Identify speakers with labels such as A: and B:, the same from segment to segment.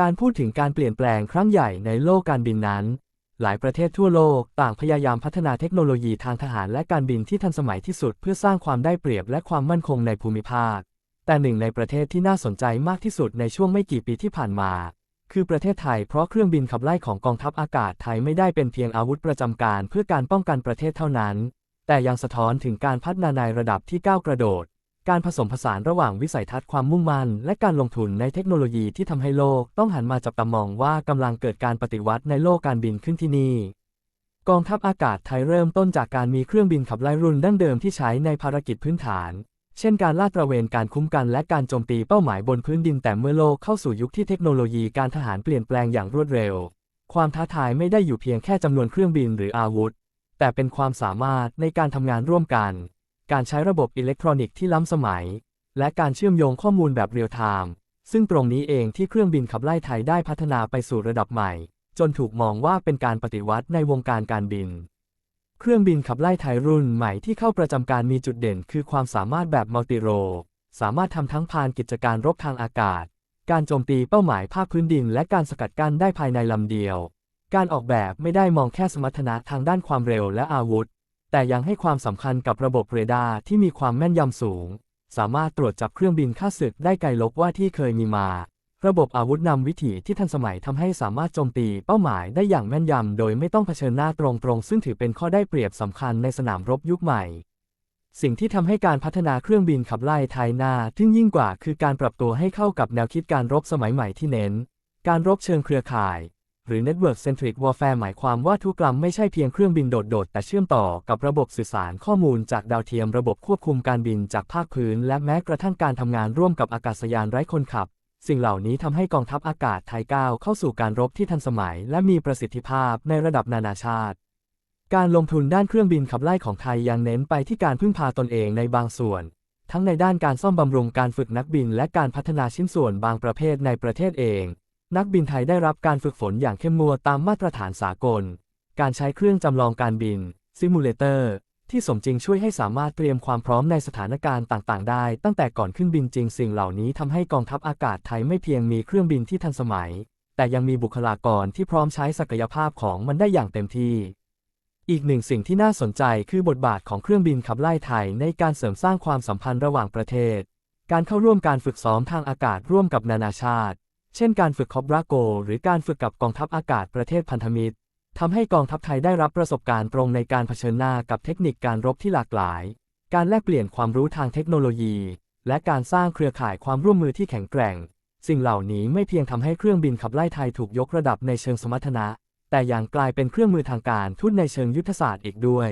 A: การพูดถึงการเปลี่ยนแปลงครั้งใหญ่ในโลกการบินนั้น หลายประเทศทั่วโลกต่างพยายามพัฒนาเทคโนโลยีทางทหารและการบินที่ทันสมัยที่สุดเพื่อสร้างความได้เปรียบและความมั่นคงในภูมิภาค แต่หนึ่งในประเทศที่น่าสนใจมากที่สุดในช่วงไม่กี่ปีที่ผ่านมา คือประเทศไทยเพราะเครื่องบินขับไล่ของกองทัพอากาศไทยไม่ได้เป็นเพียงอาวุธประจำการเพื่อการป้องกันประเทศเท่านั้น แต่ยังสะท้อนถึงการพัฒนาในระดับที่ก้าวกระโดด การผสมผสานระหว่างวิสัยทัศน์ความมุ่งมั่นและการลงทุนในเทคโนโลยีที่ทำให้โลกต้องหันมาจับตามองว่ากำลังเกิดการปฏิวัติในโลกการบินขึ้นที่นี่กองทัพอากาศไทยเริ่มต้นจากการมีเครื่องบินขับไล่รุ่นดั้งเดิมที่ใช้ในภารกิจพื้นฐาน เช่นการลาดตระเวนการคุ้มกันและการโจมตีเป้าหมายบนพื้นดินแต่เมื่อโลกเข้าสู่ยุคที่เทคโนโลยีการทหารเปลี่ยนแปลงอย่างรวดเร็ว ความท้าทายไม่ได้อยู่เพียงแค่จำนวนเครื่องบินหรืออาวุธ แต่เป็นความสามารถในการทำงานร่วมกัน การใช้ระบบอิเล็กทรอนิกส์ที่ล้ำสมัย และการเชื่อมโยงข้อมูลแบบเรียลไทม์ซึ่งตรงนี้เองที่เครื่องบินขับไล่ไทยได้พัฒนาไปสู่ระดับใหม่ จนถูกมองว่าเป็นการปฏิวัติในวงการการบิน เครื่องบินขับไล่ไทยรุ่นใหม่ที่เข้าประจำการมีจุดเด่น คือความสามารถแบบมัลติโรสามารถทำทั้งพานกิจการรบทางอากาศ การโจมตีเป้าหมายภาคพื้นดิน และการสกัดกั้นได้ภายในลำเดียว การออกแบบไม่ได้มองแค่สมรรถนะทางด้านความเร็วและอาวุธ แต่ยังให้ความสำคัญกับระบบเรดาร์ที่มีความแม่นยำสูง สามารถตรวจจับเครื่องบินข้าศึกได้ไกลลบว่าที่เคยมีมา ระบบอาวุธนำวิถีที่ทันสมัยทำให้สามารถโจมตีเป้าหมายได้อย่างแม่นยำโดยไม่ต้องเผชิญหน้าตรงๆ ซึ่งถือเป็นข้อได้เปรียบสำคัญในสนามรบยุคใหม่ สิ่งที่ทำให้การพัฒนาเครื่องบินขับไล่ไทยหน้าทึ่งยิ่งกว่าคือการปรับตัวให้เข้ากับแนวคิดการรบสมัยใหม่ที่เน้น การรบเชิงเครือข่าย หรือ Network Centric Warfare หมายความว่าทุกลำไม่ใช่เพียงเครื่องบินโดดๆ แต่เชื่อมต่อกับระบบสื่อสารข้อมูลจากดาวเทียมระบบควบคุมการบินจากภาคพื้น และแม้กระทั่งการทำงานร่วมกับอากาศยานไร้คนขับ สิ่งเหล่านี้ทำให้กองทัพอากาศไทยก้าวเข้าสู่การรบที่ทันสมัย และมีประสิทธิภาพในระดับนานาชาติ การลงทุนด้านเครื่องบินขับไล่ของไทยยังเน้นไปที่การพึ่งพาตนเองในบางส่วนทั้งในด้านการซ่อมบำรุงการฝึกนักบิน และการพัฒนาชิ้นส่วนบางประเภทในประเทศเอง นักบินไทยได้รับการฝึกฝนอย่างเข้มงวดตามมาตรฐานสากล การใช้เครื่องจำลองการบินซิมูเลเตอร์ที่สมจริงช่วยให้สามารถเตรียมความพร้อมในสถานการณ์ต่างๆ ได้ ตั้งแต่ก่อนขึ้นบินจริงสิ่งเหล่านี้ทำให้กองทัพอากาศไทยไม่เพียงมีเครื่องบินที่ทันสมัย แต่ยังมีบุคลากรที่พร้อมใช้ศักยภาพของมันได้อย่างเต็มที่ อีกหนึ่งสิ่งที่น่าสนใจคือบทบาทของเครื่องบินขับไล่ไทยในการเสริมสร้างความสัมพันธ์ระหว่างประเทศ การเข้าร่วมการฝึกซ้อมทางอากาศร่วมกับนานาชาติ เช่นการฝึกคอบราโก หรือการฝึกกับกองทัพอากาศประเทศพันธมิตรทำให้กองทัพไทยได้รับประสบการณ์ตรงในการเผชิญหน้ากับเทคนิคการรบที่หลากหลาย การแลกเปลี่ยนความรู้ทางเทคโนโลยี และการสร้างเครือข่ายความร่วมมือที่แข็งแกร่ง สิ่งเหล่านี้ไม่เพียงทำให้เครื่องบินขับไล่ไทยถูกยกระดับในเชิงสมรรถนะ แต่ยังกลายเป็นเครื่องมือทางการทูตในเชิงยุทธศาสตร์อีกด้วย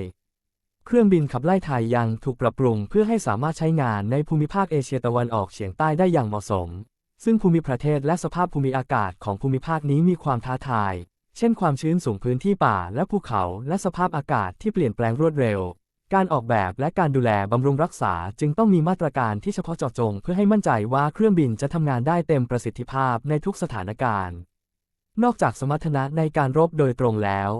A: เครื่องบินขับไล่ไทยยังถูกปรับปรุงเพื่อให้สามารถใช้งานในภูมิภาคเอเชียตะวันออกเฉียงใต้ได้อย่างเหมาะสม ซึ่งภูมิประเทศและสภาพภูมิอากาศของภูมิภาคนี้มีความท้าทาย เช่นความชื้นสูงพื้นที่ป่าและภูเขาและสภาพอากาศที่เปลี่ยนแปลงรวดเร็ว การออกแบบและการดูแลบำรุงรักษาจึงต้องมีมาตรการที่เฉพาะเจาะจง เพื่อให้มั่นใจว่าเครื่องบินจะทำงานได้เต็มประสิทธิภาพในทุกสถานการณ์ นอกจากสมรรถนะในการรบโดยตรงแล้ว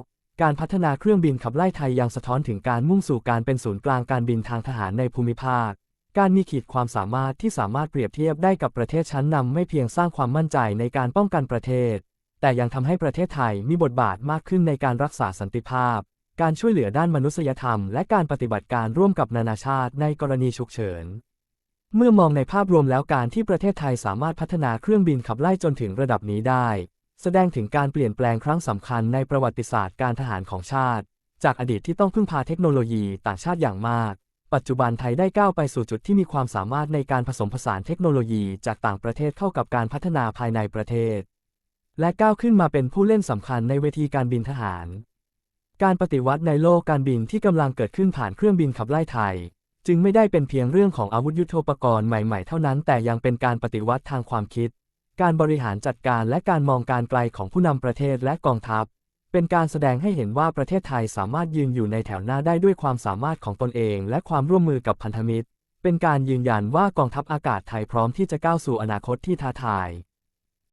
A: การพัฒนาเครื่องบินขับไล่ไทยยังสะท้อนถึงการมุ่งสู่การเป็นศูนย์กลางการบินทางทหารในภูมิภาค การมีขีดความสามารถที่สามารถเปรียบเทียบได้กับประเทศชั้นนำไม่เพียงสร้างความมั่นใจในการป้องกันประเทศ แต่ยังทำให้ประเทศไทยมีบทบาทมากขึ้นในการรักษาสันติภาพ การช่วยเหลือด้านมนุษยธรรม และการปฏิบัติการร่วมกับนานาชาติในกรณีฉุกเฉิน เมื่อมองในภาพรวมแล้วการที่ประเทศไทยสามารถพัฒนาเครื่องบินขับไล่จนถึงระดับนี้ได้ แสดงถึงการเปลี่ยนแปลงครั้งสำคัญในประวัติศาสตร์การทหารของชาติ จากอดีตที่ต้องพึ่งพาเทคโนโลยีต่างชาติอย่างมาก ปัจจุบันไทยได้ก้าวไปสู่จุดที่มีความสามารถในการผสมผสานเทคโนโลยีจากต่างประเทศเข้ากับการพัฒนาภายในประเทศ และก้าวขึ้นมาเป็นผู้เล่นสำคัญในเวทีการบินทหาร การปฏิวัติในโลกการบินที่กำลังเกิดขึ้นผ่านเครื่องบินขับไล่ไทย จึงไม่ได้เป็นเพียงเรื่องของอาวุธยุโทโธปกรณ์ใหม่ๆ เท่านั้น แต่ยังเป็นการปฏิวัติทางความคิด การบริหารจัดการและการมองการไกลของผู้นำประเทศและกองทัพ เป็นการแสดงให้เห็นว่าประเทศไทยสามารถยืนอยู่ในแถวหน้าได้ด้วยความสามารถของตนเอง และความร่วมมือกับพันธมิตร เป็นการยืนยันว่ากองทัพอากาศไทยพร้อมที่จะก้าวสู่อนาคตที่ท้าทาย